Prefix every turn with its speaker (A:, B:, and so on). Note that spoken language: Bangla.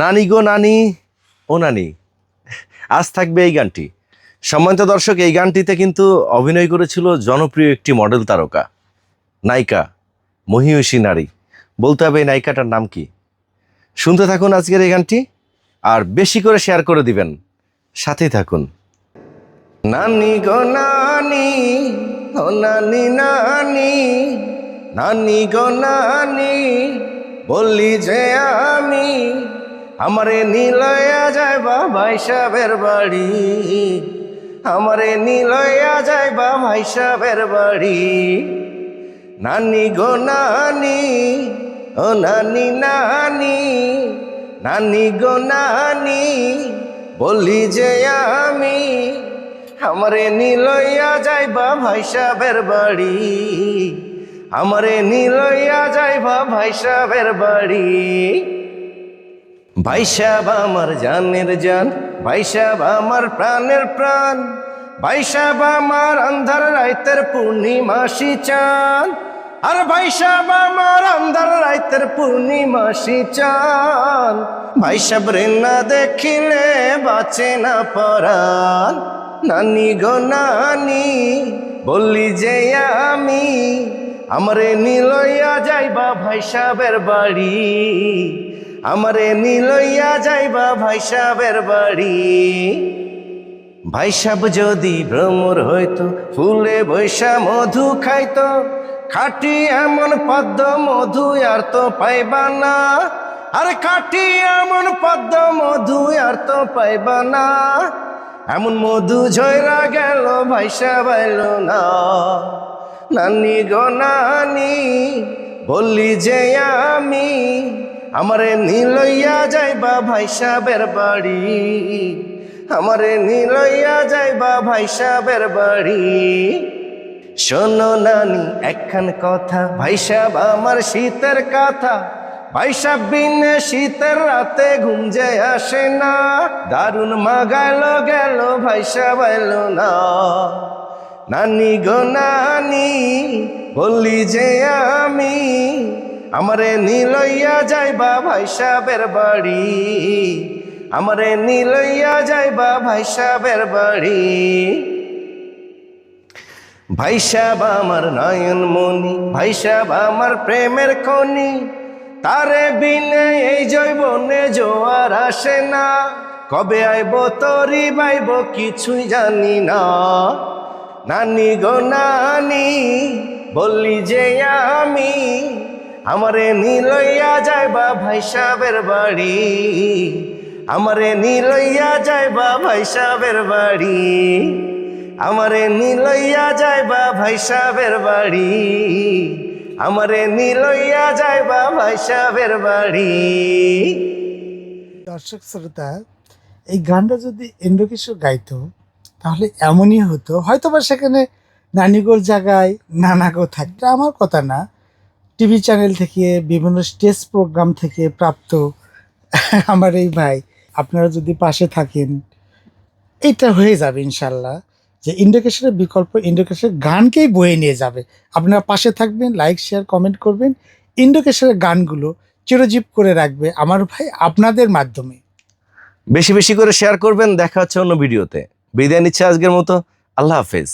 A: নানি গো নানি, ও নানি। আজ থাকবে এই গানটি। সম্মানিত দর্শক, এই গানটিতে কিন্তু অভিনয় করেছিল জনপ্রিয় একটি মডেল তারকা, নায়িকা, মহিষী নারী। বলতে হবে এই নায়িকাটার নাম কি? শুনতে থাকুন আজকের এই গানটি, আর বেশি করে শেয়ার করে দিবেন। সাথেই থাকুন। নানি গো নানি, ও নানি নানি নানি গো নানি, বললি যে আমি আমারে নিলয়া যায় ভাই সাহেবের বাড়ি। আমারে নিলয়া যায় ভাই সাহেবের বাড়ি। নানি গো নানি, ও নানি নানি নানি গো নানি বললি যে আমি আমারে নিলইয়া যাইবা ভাই সাহেবের বাড়ি। আমারে নিলইয়া যাইবা ভাই সাহেবের বাড়ি। ভাই আমার জানের জান ভাই আমার প্রাণের প্রাণ ভাই আমার আন্ধার রাইতের পূর্ণিমাসি চান আর ভাই আমার আন্ধার রাইতের পূর্ণিমাসি চান ভাই সাহেব না দেখিলে বাঁচে না পরাণ, নানি গো নানি বললি যে আমি, আমারে নিলইয়া যাইবা ভাই বাড়ি। আমারে নিলইয়া যাইবা ভাই সাহেবের বাড়ি। ভাই যদি ভ্রমর হইতো, ফুলে বৈশা মধু খাইতো, খাটি এমন পদ্ম মধু আর তো পাইবা না। আর খাটি এমন পদ্ম মধু আর তো পাইবা না। এমন মধু ঝয়রা গেল, ভাই সাহেব আইলো না। নানি গো নানি, বললি যে আমি আমারে নিলইয়া যাইবা ভাই সাহেবের বাড়ি। আমারে নিলইয়া যাইবা ভাই সাহেবের বাড়ি। শোনো নানি, একখান কথা। ভাই সাহেব আমার শীতের কথা। ভাই সাহেব বিনে শীতের রাতে ঘুম যে আসে না। দারুণ মাগাইল গেল, ভাই সাহেব এলো না। নানি গো নানি, বললি যে আমি আমারে নিলইয়া যাইবা ভাই সাহেবের বাড়ি। আমারে নিলইয়া যাইবা ভাই সাহেবের বাড়ি। ভাই সাহেব আমার নয়ন মনি ভাই সাহেব আমার প্রেমের খনি। তারে বিনে এই জৈবনে জোয়ার আসে না। কবে আইব তরি বাইব কিছুই জানি না। নানি গো নানি বললি যে আমি আমারে নিলইয়া যাইবা ভাই সাহেবের বাড়ি। আমারে নিলইয়া যাইবা ভাই সাহেবের বাড়ি। আমারে নিলইয়া যাইবা ভাই সাহেবের বাড়ি। আমারে নিলইয়া যাইবা ভাই সাহেবের বাড়ি।
B: দর্শক শ্রোতা, এই গানটা যদি ইন্দ্রকিশোর গাইতো, তাহলে এমনই হতো, হয়তোবা সেখানে নানিগোর জায়গায় নানাগো থাকতো, আমার কথা না। টিভি চ্যানেল থেকে, বিভিন্ন স্টেজ প্রোগ্রাম থেকে প্রাপ্ত আমার এই ভাই। আপনারা যদি পাশে থাকেন, এটা হয়ে যাবে ইনশাল্লাহ যে ইন্ডিকেশনের বিকল্প, ইন্ডিকেশনের গানকেই বয়ে নিয়ে যাবে। আপনারা পাশে থাকবেন, লাইক, শেয়ার, কমেন্ট করবেন। ইন্ডিকেশনের গানগুলো চিরজীব করে রাখবে আমার ভাই আপনাদের মাধ্যমে।
A: বেশি বেশি করে শেয়ার করবেন, দেখা হচ্ছে অন্য ভিডিওতে। বিদায় নিচ্ছে আজকের মতো। আল্লাহ হাফেজ।